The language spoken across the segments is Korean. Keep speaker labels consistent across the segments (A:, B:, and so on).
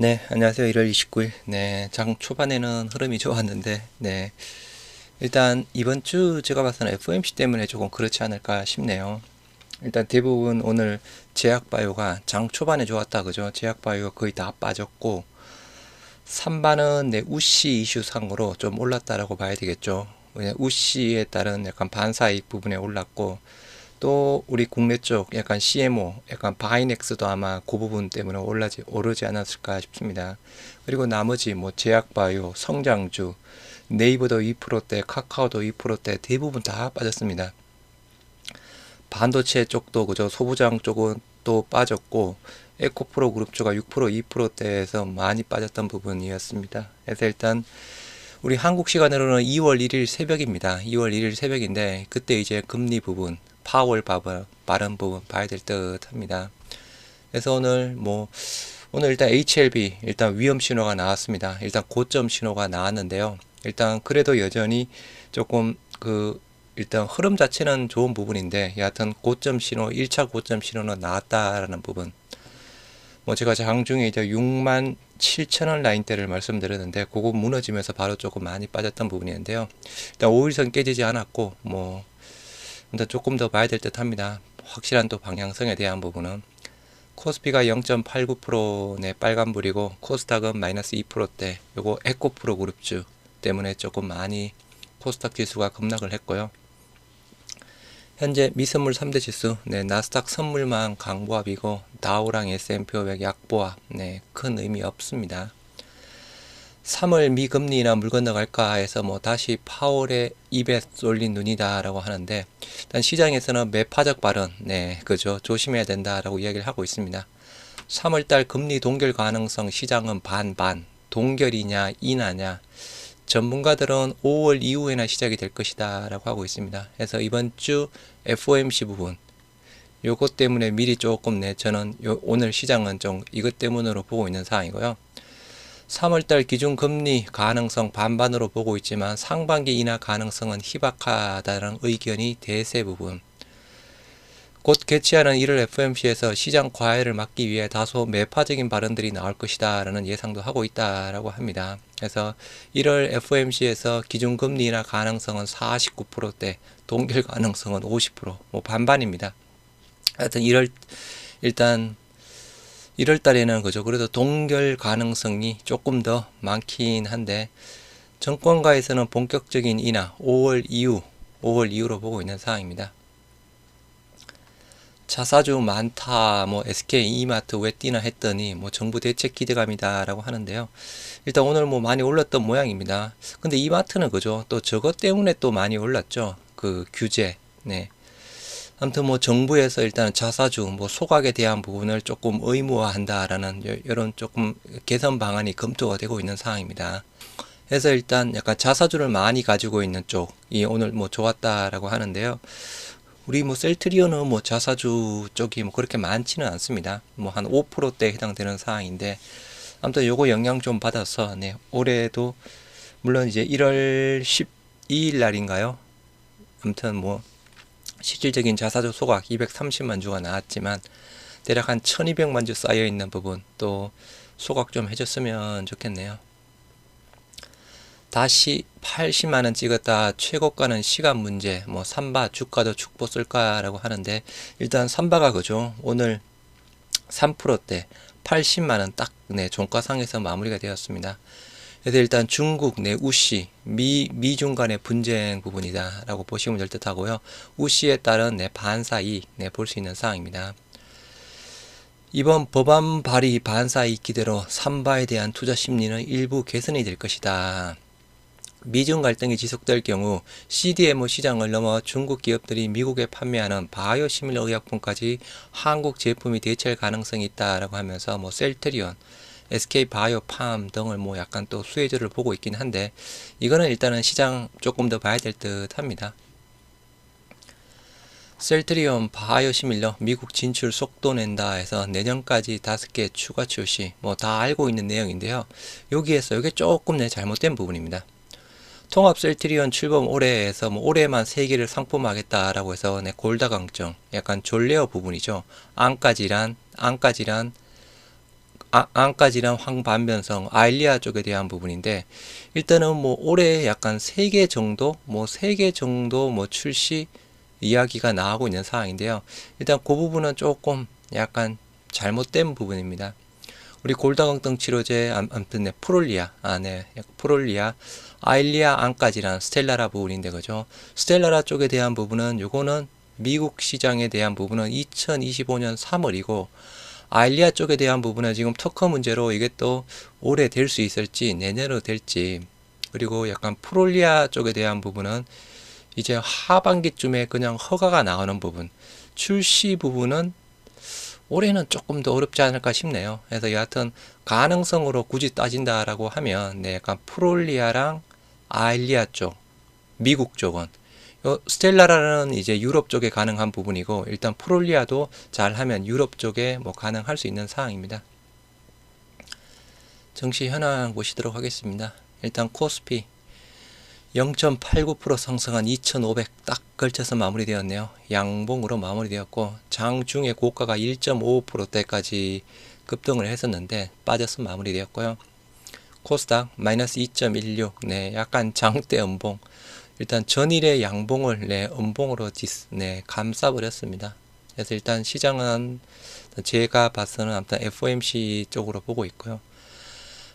A: 네, 안녕하세요. 1월 29일. 네, 장 초반에는 흐름이 좋았는데, 네. 일단 이번 주 제가 봐서는 FOMC 때문에 조금 그렇지 않을까 싶네요. 일단 대부분 오늘 제약바이오가 장 초반에 좋았다, 그죠? 제약바이오가 거의 다 빠졌고, 3반은 네, 우시 이슈 상으로 좀 올랐다라고 봐야 되겠죠. 왜냐, 우시에 따른 약간 반사이익 부분에 올랐고, 또 우리 국내 쪽 약간 CMO, 약간 바이넥스도 아마 그 부분 때문에 올라지 오르지 않았을까 싶습니다. 그리고 나머지 뭐 제약바이오, 성장주, 네이버도 2%대, 카카오도 2%대 대부분 다 빠졌습니다. 반도체 쪽도 그저 소부장 쪽은 또 빠졌고 에코프로 그룹주가 6% 2%대에서 많이 빠졌던 부분이었습니다. 그래서 일단 우리 한국 시간으로는 2월 1일 새벽입니다. 2월 1일 새벽인데 그때 이제 금리 부분 파월 발언 부분 봐야 될 듯 합니다. 그래서 오늘 뭐 오늘 일단 HLB 일단 위험 신호가 나왔습니다. 일단 고점 신호가 나왔는데요. 일단 그래도 여전히 조금 그 일단 흐름 자체는 좋은 부분인데 여하튼 고점 신호 1차 고점 신호는 나왔다라는 부분 뭐 제가 장중에 이제 6만 7천원 라인대를 말씀드렸는데 그거 무너지면서 바로 조금 많이 빠졌던 부분이었는데요 일단 5일선 깨지지 않았고 뭐 근데 조금 더 봐야 될 듯 합니다. 확실한 또 방향성에 대한 부분은 코스피가 0.89%네 빨간불이고 코스닥은 마이너스 2%대 요거 에코프로 그룹주 때문에 조금 많이 코스닥 지수가 급락을 했고요. 현재 미선물 3대 지수 네 나스닥 선물만 강보합이고 다우랑 S&P 500 약보합 네 큰 의미 없습니다. 3월 미금리나 물 건너갈까 해서 뭐 다시 파월의 입에 쏠린 눈이다라고 하는데 일단 시장에서는 매파적 발언 네 그죠 조심해야 된다라고 이야기를 하고 있습니다. 3월달 금리 동결 가능성 시장은 반반 동결이냐 인하냐 전문가들은 5월 이후에나 시작이 될 것이다 라고 하고 있습니다. 그래서 이번 주 FOMC 부분 요것 때문에 미리 조금 내 저는 요, 오늘 시장은 좀 이것 때문으로 보고 있는 상황이고요. 3월달 기준 금리 가능성 반반으로 보고 있지만 상반기 인하 가능성은 희박하다는 의견이 대세 부분. 곧 개최하는 1월 FMC에서 시장 과열을 막기 위해 다소 매파적인 발언들이 나올 것이다 라는 예상도 하고 있다라고 합니다. 그래서 1월 FMC에서 기준금리 인하 가능성은 49%대, 동결 가능성은 50%뭐 반반입니다. 하여튼 1월 일단 1월 달에는 그죠. 그래도 동결 가능성이 조금 더 많긴 한데 정권가에서는 본격적인 인하 5월 이후 5월 이후로 보고 있는 상황입니다. 자사주 많다, 뭐 SK 이마트 왜 뛰나 했더니 뭐 정부 대책 기대감이다라고 하는데요. 일단 오늘 뭐 많이 올랐던 모양입니다. 근데 이마트는 그죠. 또 저것 때문에 또 많이 올랐죠. 그 규제, 네. 아무튼 뭐 정부에서 일단 자사주 뭐 소각에 대한 부분을 조금 의무화한다라는 이런 조금 개선 방안이 검토가 되고 있는 상황입니다. 그래서 일단 약간 자사주를 많이 가지고 있는 쪽이 오늘 뭐 좋았다라고 하는데요. 우리 뭐 셀트리온은 뭐 자사주 쪽이 뭐 그렇게 많지는 않습니다. 뭐 한 5%대 해당되는 상황인데 아무튼 요거 영향 좀 받아서 네 올해도 물론 이제 1월 12일 날인가요? 아무튼 뭐 실질적인 자사주 소각 230만 주가 나왔지만 대략 한 1200만 주 쌓여 있는 부분 또 소각 좀 해줬으면 좋겠네요. 다시 80만원 찍었다 최고가는 시간 문제 뭐 삼바 주가도 축보 쓸까라고 하는데 일단 삼바가 그죠 오늘 3%대 80만원 딱 네 종가상에서 마무리가 되었습니다. 그래서 일단 중국 내 우시 미 미중 간의 분쟁 부분이다라고 보시면 될 듯하고요. 우시에 따른 내 반사 이익 내볼 수 있는 사항입니다. 이번 법안 발의 반사 이익 기대로 삼바에 대한 투자 심리는 일부 개선이 될 것이다. 미중 갈등이 지속될 경우 CDMO 시장을 넘어 중국 기업들이 미국에 판매하는 바이오 시밀러 의약품까지 한국 제품이 대체할 가능성이 있다라고 하면서 뭐 셀트리온 SK 바이오 팜 등을 뭐 약간 또 수혜주를 보고 있긴 한데 이거는 일단은 시장 조금 더 봐야 될 듯 합니다. 셀트리온 바이오 시밀러 미국 진출 속도 낸다 해서 내년까지 다섯 개 추가 출시 뭐 다 알고 있는 내용인데요. 여기에서 이게 조금 내 잘못된 부분입니다. 통합 셀트리온 출범 올해에서 뭐 올해만 세 개를 상품하겠다라고 해서 내 골다 강정 약간 졸레어 부분이죠. 안까지란 안까지란 아, 안까지는 황반변성 아일리아 쪽에 대한 부분인데 일단은 뭐 올해 약간 세 개 정도 뭐 세 개 정도 뭐 출시 이야기가 나오고 있는 상황인데요. 일단 그 부분은 조금 약간 잘못된 부분입니다. 우리 골다공증 치료제 암- 아무튼 네, 프롤리아 아네 프롤리아 아일리아 안까지란 스텔라라 부분인데 그죠 스텔라라 쪽에 대한 부분은 요거는 미국 시장에 대한 부분은 2025년 3월이고 아일리아 쪽에 대한 부분은 지금 특허 문제로 이게 또 올해 될 수 있을지 내년으로 될지 그리고 약간 프롤리아 쪽에 대한 부분은 이제 하반기쯤에 그냥 허가가 나오는 부분 출시 부분은 올해는 조금 더 어렵지 않을까 싶네요. 그래서 여하튼 가능성으로 굳이 따진다라고 하면 네, 약간 프롤리아랑 아일리아 쪽, 미국 쪽은 요 스텔라라는 이제 유럽 쪽에 가능한 부분이고 일단 프롤리아도 잘하면 유럽 쪽에 뭐 가능할 수 있는 사항입니다. 정시 현황 보시도록 하겠습니다. 일단 코스피 0.89% 상승한 2,500 딱 걸쳐서 마무리되었네요. 양봉으로 마무리되었고 장중에 고가가 1.55%대까지 급등을 했었는데 빠져서 마무리되었고요. 코스닥 마이너스 2.16 네, 약간 장대 음봉 일단 전일의 양봉을 네, 음봉으로 네, 감싸버렸습니다. 그래서 일단 시장은 제가 봐서는 아무튼 FOMC 쪽으로 보고 있고요.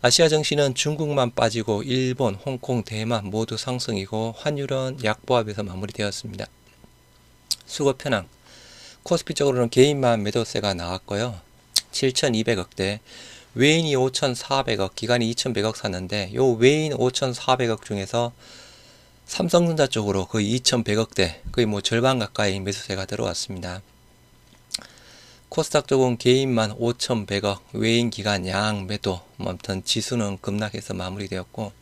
A: 아시아 증시는 중국만 빠지고 일본, 홍콩, 대만 모두 상승이고 환율은 약보합에서 마무리되었습니다. 수급 현황 코스피 쪽으로는 개인만 매도세가 나왔고요. 7,200억대 외인이 5,400억 기관이 2,100억 샀는데 요 외인 5,400억 중에서 삼성전자 쪽으로 거의 2,100억대 거의 뭐 절반 가까이 매수세가 들어왔습니다. 코스닥 쪽은 개인만 5,100억, 외인 기관 양 매도, 뭐 아무튼 지수는 급락해서 마무리되었고,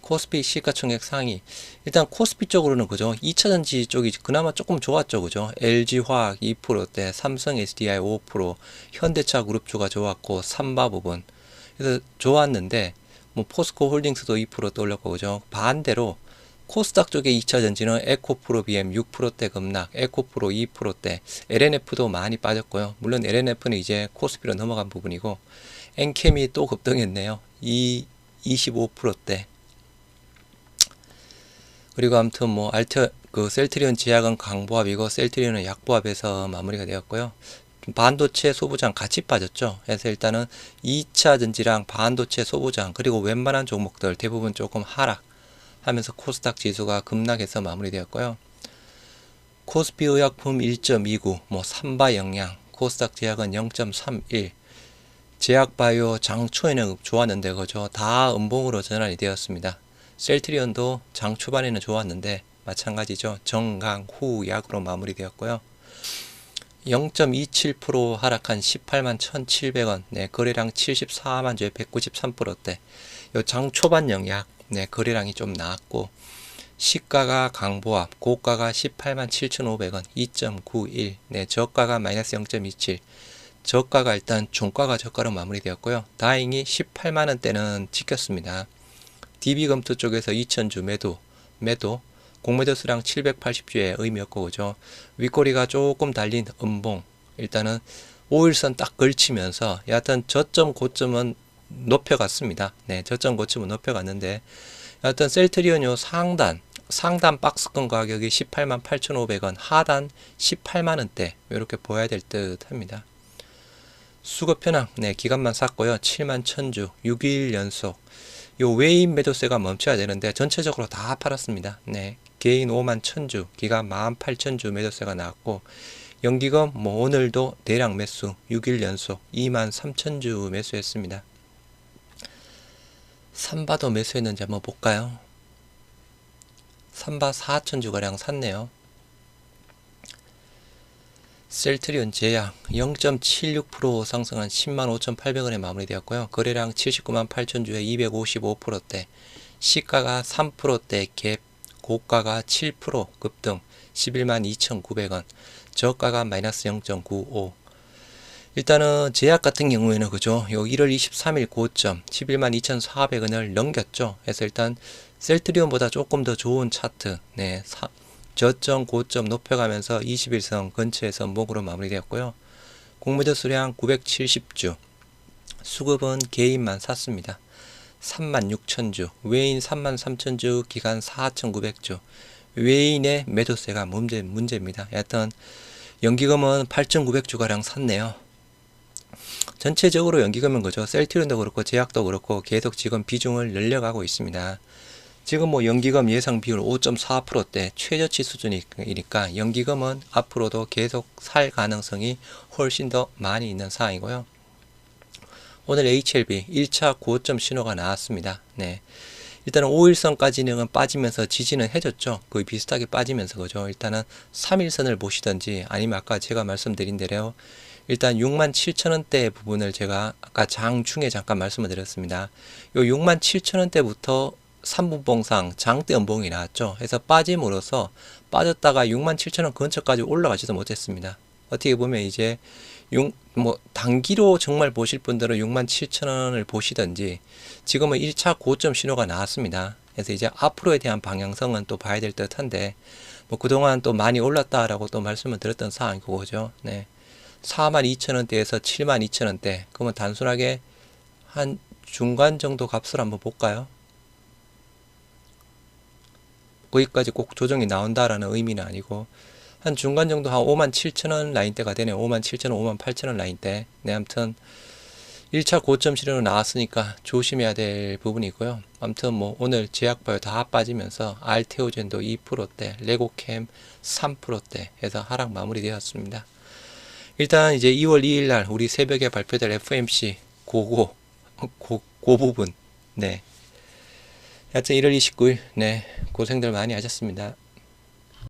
A: 코스피 시가총액 상위. 일단 코스피 쪽으로는 그죠. 2차전지 쪽이 그나마 조금 좋았죠. 그죠. LG화학 2%대, 삼성 SDI 5%, 현대차 그룹주가 좋았고, 삼바 부분. 그래서 좋았는데, 뭐 포스코 홀딩스도 2% 올렸고, 그죠. 반대로 코스닥 쪽의 2차 전지는 에코프로 BM 6%대 급락, 에코프로 2%대, LNF도 많이 빠졌고요. 물론 LNF는 이제 코스피로 넘어간 부분이고, 엔캠이 또 급등했네요. 이 25%대. 그리고 아무튼 뭐 알트 그 셀트리온 제약은 강보합이고 셀트리온은 약보합에서 마무리가 되었고요. 반도체 소부장 같이 빠졌죠. 그래서 일단은 2차 전지랑 반도체 소부장 그리고 웬만한 종목들 대부분 조금 하락. 하면서 코스닥 지수가 급락해서 마무리되었고요. 코스피 의약품 1.29, 뭐 삼바 영양, 코스닥 제약은 0.31, 제약바이오 장초에는 좋았는데 그죠 다 음봉으로 전환이 되었습니다. 셀트리온도 장 초반에는 좋았는데 마찬가지죠. 정강 후 약으로 마무리되었고요. 0.27% 하락한 18만 1,700원, 네, 거래량 74만 주에 193%대. 요 장 초반 영약 네, 거래량이 좀 나왔고 시가가 강보합, 고가가 18만 7,500원, 2.91. 네, 저가가 마이너스 0.27. 저가가 일단 종가가 저가로 마무리되었고요. 다행히 18만 원대는 지켰습니다. DB검토 쪽에서 2,000주 매도, 매도, 공매도 수량 780주의 의미였고 그죠. 윗꼬리가 조금 달린 음봉. 일단은 5일선 딱 걸치면서 여하튼 저점 고점은 높여갔습니다. 네, 저점 고점은 높여갔는데 여하튼 셀트리온 요 상단 상단 박스권 가격이 18만 8,500원, 하단 18만 원대 이렇게 보여야 될 듯합니다. 수급 현황, 네 기간만 샀고요. 7만 1,000주, 6일 연속. 요 외인 매도세가 멈춰야 되는데 전체적으로 다 팔았습니다. 네 개인 5만 1,000주, 기간 18,000주 매도세가 나왔고 연기금 뭐 오늘도 대량 매수 6일 연속 2만 3,000주 매수했습니다. 삼바도 매수했는지 한번 볼까요? 삼바 4천주가량 샀네요. 셀트리온 제약 0.76% 상승한 10만 5,800원에 마무리되었고요. 거래량 79만 8천주에 255%대, 시가가 3%대 갭, 고가가 7% 급등 11만 2,900원, 저가가 마이너스 0.95. 일단은 제약 같은 경우에는 그죠. 요 1월 23일 고점 11만 2,400원을 넘겼죠. 그래서 일단 셀트리온보다 조금 더 좋은 차트. 네. 사, 저점 고점 높여가면서 21선 근처에서 목으로 마무리되었고요. 공모전 수량 970주. 수급은 개인만 샀습니다. 36,000주, 외인 33,000주, 기간 4,900주. 외인의 매도세가 문제, 문제입니다. 여하튼 연기금은 8,900주가량 샀네요. 전체적으로 연기금은 그죠. 셀트리온도 그렇고 제약도 그렇고 계속 지금 비중을 늘려가고 있습니다. 지금 뭐 연기금 예상 비율 5.4%대 최저치 수준이니까 연기금은 앞으로도 계속 살 가능성이 훨씬 더 많이 있는 상황이고요. 오늘 HLB 1차 고점 신호가 나왔습니다. 네. 일단은 5일선까지는 빠지면서 지지는 해줬죠. 거의 비슷하게 빠지면서 그죠. 일단은 3일선을 보시던지 아니면 아까 제가 말씀드린 대로 일단 6만 7천 원대 부분을 제가 아까 장 중에 잠깐 말씀을 드렸습니다. 요 6만 7천 원대부터 3분봉상 장대 연봉이 나왔죠. 해서 빠짐으로써 빠졌다가 6만 7천 원 근처까지 올라가지도 못했습니다. 어떻게 보면 이제 6, 뭐 단기로 정말 보실 분들은 6만 7천 원을 보시던지 지금은 1차 고점 신호가 나왔습니다. 그래서 이제 앞으로에 대한 방향성은 또 봐야 될 듯한데 뭐 그동안 또 많이 올랐다라고 또 말씀을 드렸던 상황이고 그죠. 네. 4만 2천 원대에서 7만 2천 원대. 그러면 단순하게 한 중간 정도 값을 한번 볼까요? 거기까지 꼭 조정이 나온다라는 의미는 아니고 한 중간 정도 한 5만 7천 원 라인대가 되네요. 5만 7천 원, 5만 8천 원 라인대. 네, 아무튼 1차 고점 실현으로 나왔으니까 조심해야 될 부분이고요. 아무튼 뭐 오늘 제약바이오 다 빠지면서 알테오젠도 2%대, 레고캠 3%대 해서 하락 마무리되었습니다. 일단 이제 2월 2일 날 우리 새벽에 발표될 FMC 고고 고, 고 부분 네. 하여튼 1월 29일 네 고생들 많이 하셨습니다.